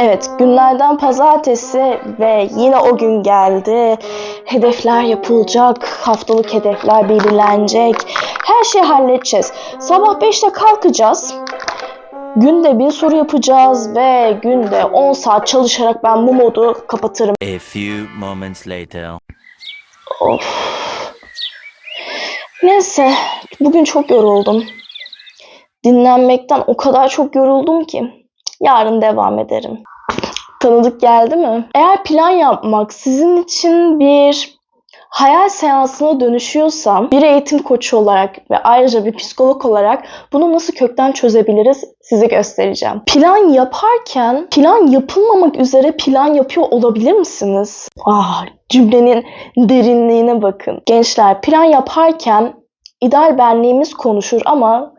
Evet, günlerden pazartesi ve yine o gün geldi. Hedefler yapılacak, haftalık hedefler belirlenecek. Her şeyi halledeceğiz. Sabah 5'te kalkacağız. Günde bir soru yapacağız ve günde 10 saat çalışarak ben bu modu kapatırım. A few moments later. Of. Neyse, bugün çok yoruldum. Dinlenmekten o kadar çok yoruldum ki. Yarın devam ederim. Tanıdık geldi mi? Eğer plan yapmak sizin için bir hayal seansına dönüşüyorsa bir eğitim koçu olarak ve ayrıca bir psikolog olarak bunu nasıl kökten çözebiliriz size göstereceğim. Plan yaparken plan yapılmamak üzere plan yapıyor olabilir misiniz? Ah cümlenin derinliğine bakın. Gençler plan yaparken ideal benliğimiz konuşur ama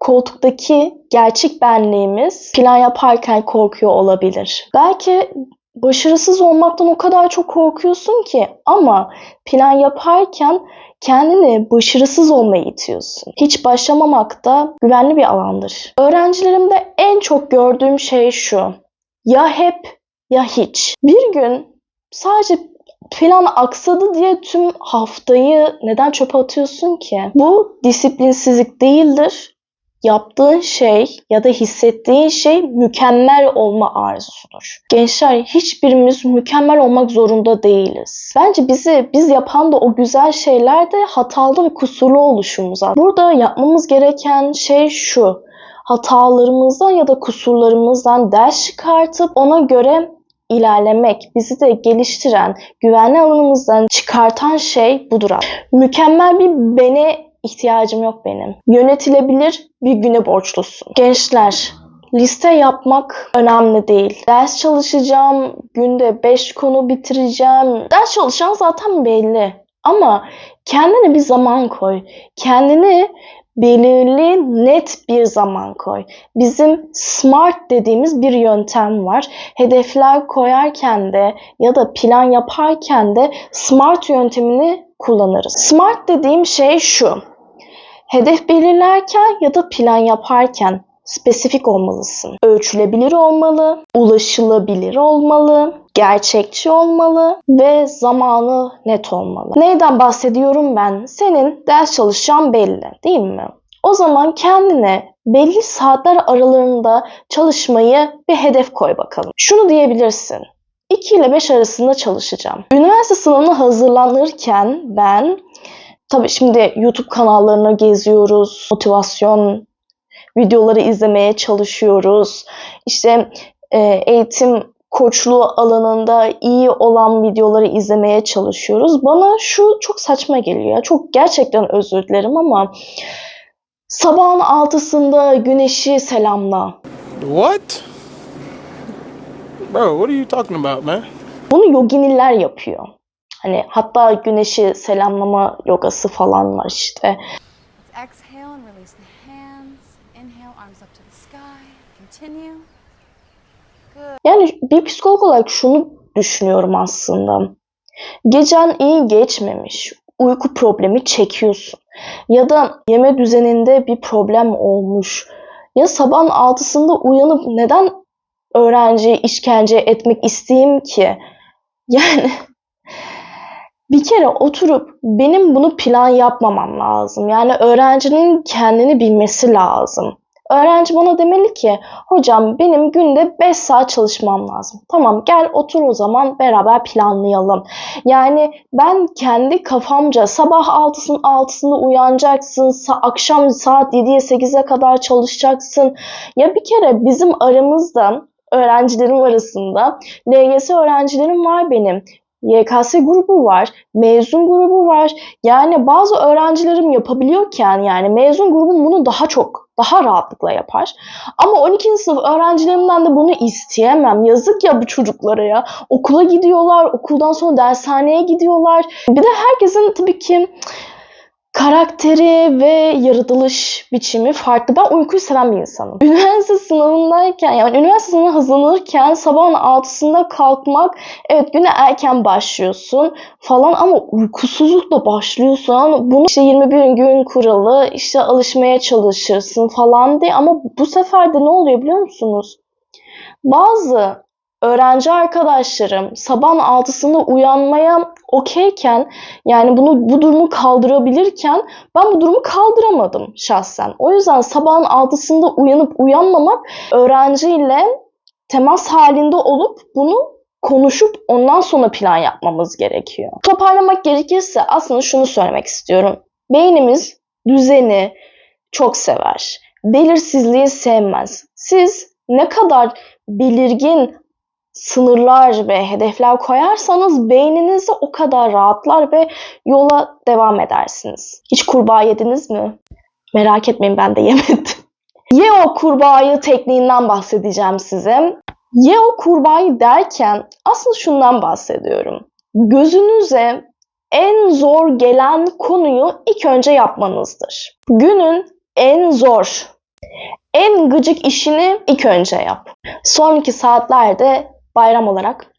koltuktaki gerçek benliğimiz plan yaparken korkuyor olabilir. Belki başarısız olmaktan o kadar çok korkuyorsun ki ama plan yaparken kendini başarısız olmaya itiyorsun. Hiç başlamamak da güvenli bir alandır. Öğrencilerimde en çok gördüğüm şey şu. Ya hep ya hiç. Bir gün sadece plan aksadı diye tüm haftayı neden çöpe atıyorsun ki? Bu disiplinsizlik değildir yaptığın şey ya da hissettiğin şey mükemmel olma arzusudur. Gençler hiçbirimiz mükemmel olmak zorunda değiliz. Bence bizi biz yapan da o güzel şeyler de hatalı ve kusurlu oluşumuzdan. Burada yapmamız gereken şey şu. Hatalarımızdan ya da kusurlarımızdan ders çıkartıp ona göre ilerlemek, bizi de geliştiren, güvenli alanımızdan çıkartan şey budur. Mükemmel bir beni ihtiyacım yok benim. Yönetilebilir bir güne borçlusun. Gençler, liste yapmak önemli değil. Ders çalışacağım, günde 5 konu bitireceğim. Ders çalışan zaten belli. Ama kendine bir zaman koy. Kendini belirli, net bir zaman koy. Bizim SMART dediğimiz bir yöntem var. Hedefler koyarken de ya da plan yaparken de SMART yöntemini kullanırız. SMART dediğim şey şu. Hedef belirlerken ya da plan yaparken spesifik olmalısın. Ölçülebilir olmalı, ulaşılabilir olmalı, gerçekçi olmalı ve zamanı net olmalı. Neyden bahsediyorum ben? Senin ders çalışacağın belli değil mi? O zaman kendine belli saatler aralarında çalışmayı bir hedef koy bakalım. Şunu diyebilirsin. 2 ile 5 arasında çalışacağım. Üniversite sınavına hazırlanırken ben Tabii şimdi YouTube kanallarına geziyoruz. Motivasyon videoları izlemeye çalışıyoruz. İşte e, eğitim koçluğu alanında iyi olan videoları izlemeye çalışıyoruz. Bana şu çok saçma geliyor. Çok gerçekten özür dilerim ama sabahın altısında güneşi selamla. What? Bro, what are you talking about, man? Bunu yoginiler yapıyor. Hani hatta güneşi selamlama yogası falan var işte. Let's exhale and release the hands. Inhale, arms up to the sky. Continue. Yani bir psikolog olarak şunu düşünüyorum aslında. Gecen iyi geçmemiş, uyku problemi çekiyorsun. Ya da yeme düzeninde bir problem olmuş. Ya sabahın altısında uyanıp neden öğrenciye işkence etmek isteyeyim ki? Yani bir kere oturup benim bunu plan yapmamam lazım. Yani öğrencinin kendini bilmesi lazım. Öğrenci bana demeli ki hocam benim günde 5 saat çalışmam lazım. Tamam gel otur o zaman beraber planlayalım. Yani ben kendi kafamca sabah 6'sın 6'sında uyanacaksın. Akşam saat 7'ye 8'e kadar çalışacaksın. Ya bir kere bizim aramızda öğrencilerim arasında LGS öğrencilerim var benim. YKS grubu var, mezun grubu var. Yani bazı öğrencilerim yapabiliyorken yani mezun grubum bunu daha çok, daha rahatlıkla yapar. Ama 12. sınıf öğrencilerimden de bunu isteyemem. Yazık ya bu çocuklara ya. Okula gidiyorlar, okuldan sonra dershaneye gidiyorlar. Bir de herkesin tabii ki karakteri ve yaratılış biçimi farklı. Ben uykuyu seven bir insanım. Üniversite sınavındayken yani üniversite sınavına hazırlanırken sabahın altısında kalkmak evet güne erken başlıyorsun falan ama uykusuzlukla başlıyorsun. Bunu işte 21 gün kuralı işte alışmaya çalışırsın falan diye ama bu sefer de ne oluyor biliyor musunuz? Bazı öğrenci arkadaşlarım sabahın altısında uyanmaya okeyken yani bunu bu durumu kaldırabilirken ben bu durumu kaldıramadım şahsen. O yüzden sabahın altısında uyanıp uyanmamak öğrenciyle temas halinde olup bunu konuşup ondan sonra plan yapmamız gerekiyor. Toparlamak gerekirse aslında şunu söylemek istiyorum. Beynimiz düzeni çok sever. Belirsizliği sevmez. Siz ne kadar belirgin sınırlar ve hedefler koyarsanız beyniniz de o kadar rahatlar ve yola devam edersiniz. Hiç kurbağa yediniz mi? Merak etmeyin ben de yemedim. Ye o kurbağayı tekniğinden bahsedeceğim size. Ye o kurbağayı derken aslında şundan bahsediyorum. Gözünüze en zor gelen konuyu ilk önce yapmanızdır. Günün en zor, en gıcık işini ilk önce yap. Sonraki saatlerde bayram olarak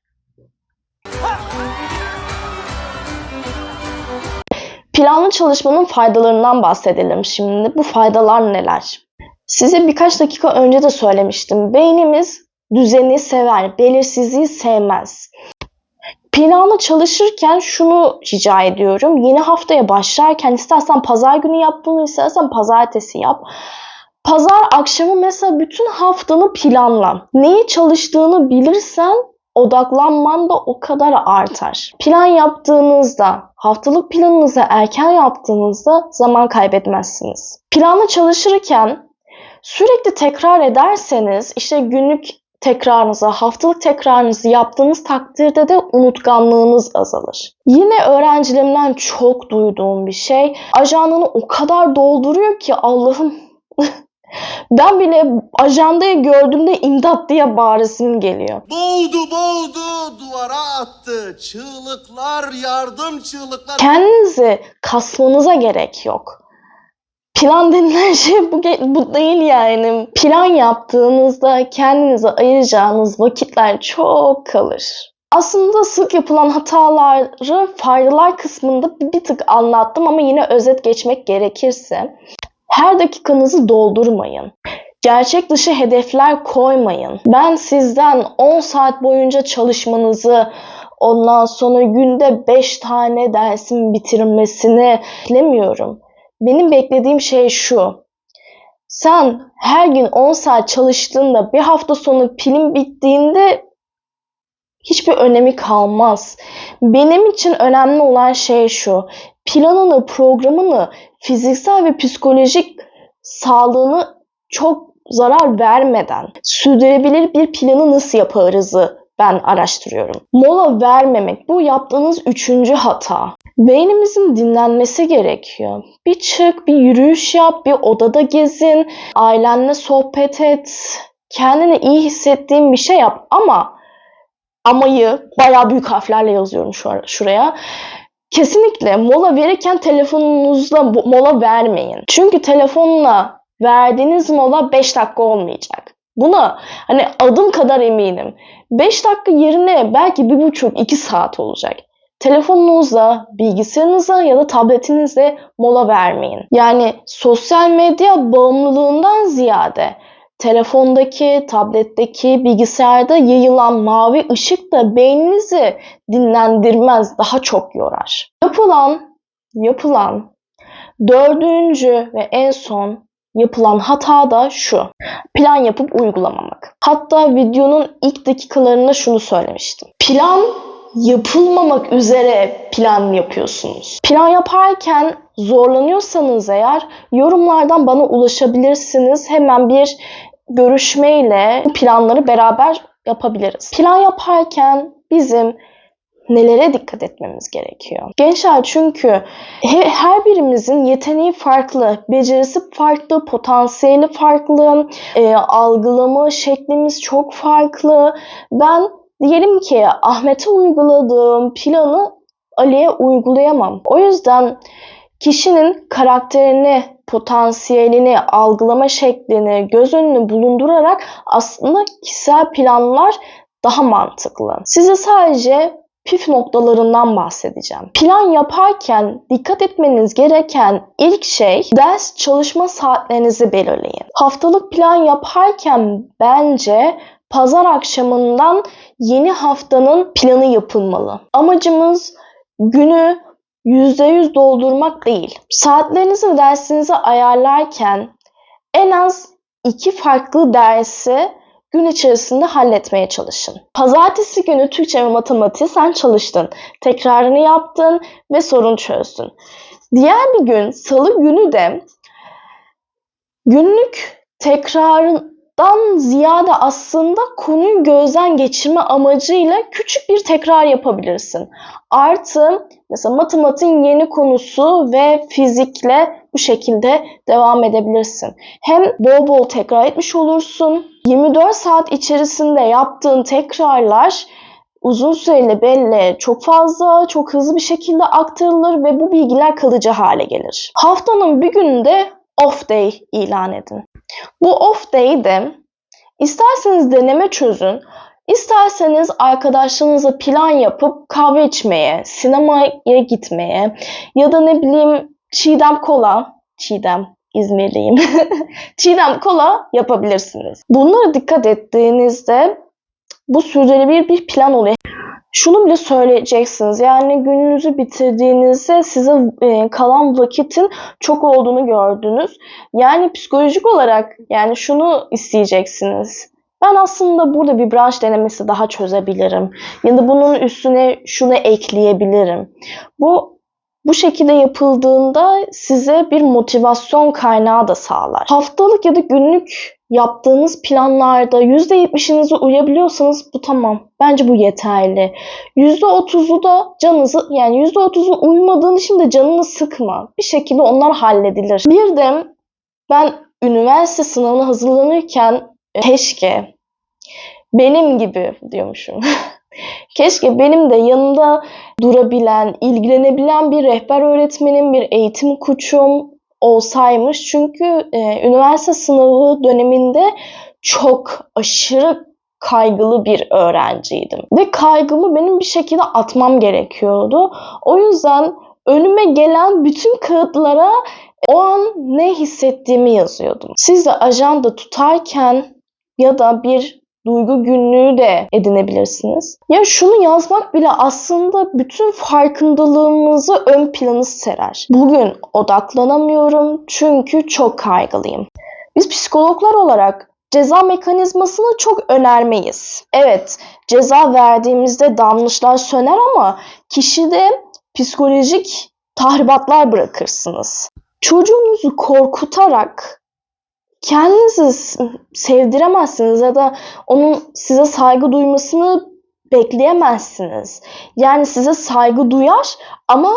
Planlı çalışmanın faydalarından bahsedelim şimdi. Bu faydalar neler? Size birkaç dakika önce de söylemiştim. Beynimiz düzeni sever, belirsizliği sevmez. Planlı çalışırken şunu rica ediyorum. Yeni haftaya başlarken istersen pazar günü yap bunu, istersen pazartesi yap. Pazar akşamı mesela bütün haftanı planla. Neyi çalıştığını bilirsen odaklanman da o kadar artar. Plan yaptığınızda, haftalık planınızı erken yaptığınızda zaman kaybetmezsiniz. Planlı çalışırken sürekli tekrar ederseniz işte günlük tekrarınızı, haftalık tekrarınızı yaptığınız takdirde de unutkanlığınız azalır. Yine öğrencilerimden çok duyduğum bir şey, ajanını o kadar dolduruyor ki Allah'ım ben bile ajandayı gördüğümde imdat diye bağırasım geliyor. Boğdu boğdu duvara attı. Çığlıklar yardım çığlıklar. Kendinizi kasmanıza gerek yok. Plan denilen şey bu, bu değil yani. Plan yaptığınızda kendinize ayıracağınız vakitler çok kalır. Aslında sık yapılan hataları faydalar kısmında bir tık anlattım ama yine özet geçmek gerekirse her dakikanızı doldurmayın. Gerçek dışı hedefler koymayın. Ben sizden 10 saat boyunca çalışmanızı, ondan sonra günde 5 tane dersin bitirmesini beklemiyorum. Benim beklediğim şey şu. Sen her gün 10 saat çalıştığında bir hafta sonu pilin bittiğinde hiçbir önemi kalmaz. Benim için önemli olan şey şu. Planını, programını, fiziksel ve psikolojik sağlığını çok zarar vermeden sürdürülebilir bir planı nasıl yaparızı ben araştırıyorum. Mola vermemek bu yaptığınız üçüncü hata. Beynimizin dinlenmesi gerekiyor. Bir çık, bir yürüyüş yap, bir odada gezin, ailenle sohbet et, kendini iyi hissettiğin bir şey yap ama amayı bayağı büyük harflerle yazıyorum şu ara- şuraya. Kesinlikle mola verirken telefonunuzla mola vermeyin. Çünkü telefonla verdiğiniz mola 5 dakika olmayacak. Buna hani adım kadar eminim. 5 dakika yerine belki 1,5-2 saat olacak. Telefonunuzla, bilgisayarınıza ya da tabletinizle mola vermeyin. Yani sosyal medya bağımlılığından ziyade telefondaki, tabletteki, bilgisayarda yayılan mavi ışık da beyninizi dinlendirmez, daha çok yorar. Yapılan, yapılan dördüncü ve en son yapılan hata da şu. Plan yapıp uygulamamak. Hatta videonun ilk dakikalarında şunu söylemiştim. Plan yapılmamak üzere plan yapıyorsunuz. Plan yaparken zorlanıyorsanız eğer yorumlardan bana ulaşabilirsiniz. Hemen bir görüşmeyle bu planları beraber yapabiliriz. Plan yaparken bizim nelere dikkat etmemiz gerekiyor? Gençler çünkü he- her birimizin yeteneği farklı, becerisi farklı, potansiyeli farklı, e, algılama şeklimiz çok farklı. Ben diyelim ki Ahmet'e uyguladığım planı Ali'ye uygulayamam. O yüzden kişinin karakterini, potansiyelini, algılama şeklini göz önüne bulundurarak aslında kişisel planlar daha mantıklı. Size sadece püf noktalarından bahsedeceğim. Plan yaparken dikkat etmeniz gereken ilk şey ders çalışma saatlerinizi belirleyin. Haftalık plan yaparken bence pazar akşamından yeni haftanın planı yapılmalı. Amacımız günü %100 doldurmak değil. Saatlerinizi ve dersinizi ayarlarken en az iki farklı dersi gün içerisinde halletmeye çalışın. Pazartesi günü Türkçe ve matematiği sen çalıştın. Tekrarını yaptın ve sorun çözdün. Diğer bir gün salı günü de günlük tekrardan ziyade aslında konuyu gözden geçirme amacıyla küçük bir tekrar yapabilirsin. Artı mesela matematiğin yeni konusu ve fizikle bu şekilde devam edebilirsin. Hem bol bol tekrar etmiş olursun. 24 saat içerisinde yaptığın tekrarlar uzun süreli belleğe çok fazla, çok hızlı bir şekilde aktarılır ve bu bilgiler kalıcı hale gelir. Haftanın bir gününde off day ilan edin. Bu off day'de isterseniz deneme çözün, isterseniz arkadaşlarınızla plan yapıp kahve içmeye, sinemaya gitmeye ya da ne bileyim çiğdem kola, çiğdem İzmirliyim. çiğdem kola yapabilirsiniz. Bunlara dikkat ettiğinizde bu sürdürülebilir bir plan oluyor. Şunu bile söyleyeceksiniz. Yani gününüzü bitirdiğinizde size e, kalan vakitin çok olduğunu gördünüz. Yani psikolojik olarak yani şunu isteyeceksiniz. Ben aslında burada bir branş denemesi daha çözebilirim. Ya da bunun üstüne şunu ekleyebilirim. Bu bu şekilde yapıldığında size bir motivasyon kaynağı da sağlar. Haftalık ya da günlük yaptığınız planlarda %70'inize uyabiliyorsanız bu tamam. Bence bu yeterli. %30'u da canınızı yani %30'u uymadığın için de canını sıkma. Bir şekilde onlar halledilir. Bir de ben üniversite sınavına hazırlanırken keşke benim gibi diyormuşum. Keşke benim de yanımda durabilen, ilgilenebilen bir rehber öğretmenim, bir eğitim koçum olsaymış. Çünkü e, üniversite sınavı döneminde çok aşırı kaygılı bir öğrenciydim. Ve kaygımı benim bir şekilde atmam gerekiyordu. O yüzden önüme gelen bütün kağıtlara o an ne hissettiğimi yazıyordum. Siz de ajanda tutarken ya da bir duygu günlüğü de edinebilirsiniz. Ya şunu yazmak bile aslında bütün farkındalığımızı ön planı serer. Bugün odaklanamıyorum çünkü çok kaygılıyım. Biz psikologlar olarak ceza mekanizmasını çok önermeyiz. Evet, ceza verdiğimizde damlışlar söner ama kişide psikolojik tahribatlar bırakırsınız. Çocuğunuzu korkutarak kendinizi sevdiremezsiniz ya da onun size saygı duymasını bekleyemezsiniz. Yani size saygı duyar ama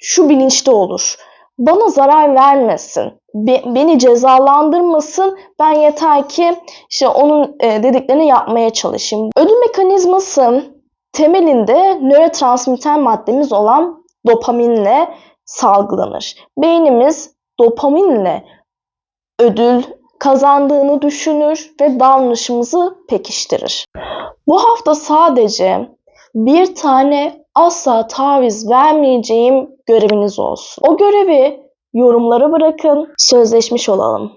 şu bilinçte olur. Bana zarar vermesin, be- beni cezalandırmasın. Ben yeter ki işte onun e, dediklerini yapmaya çalışayım. Ödül mekanizması temelinde nörotransmitter maddemiz olan dopaminle salgılanır. Beynimiz dopaminle ödül kazandığını düşünür ve davranışımızı pekiştirir. Bu hafta sadece bir tane asla taviz vermeyeceğim göreviniz olsun. O görevi yorumlara bırakın, sözleşmiş olalım.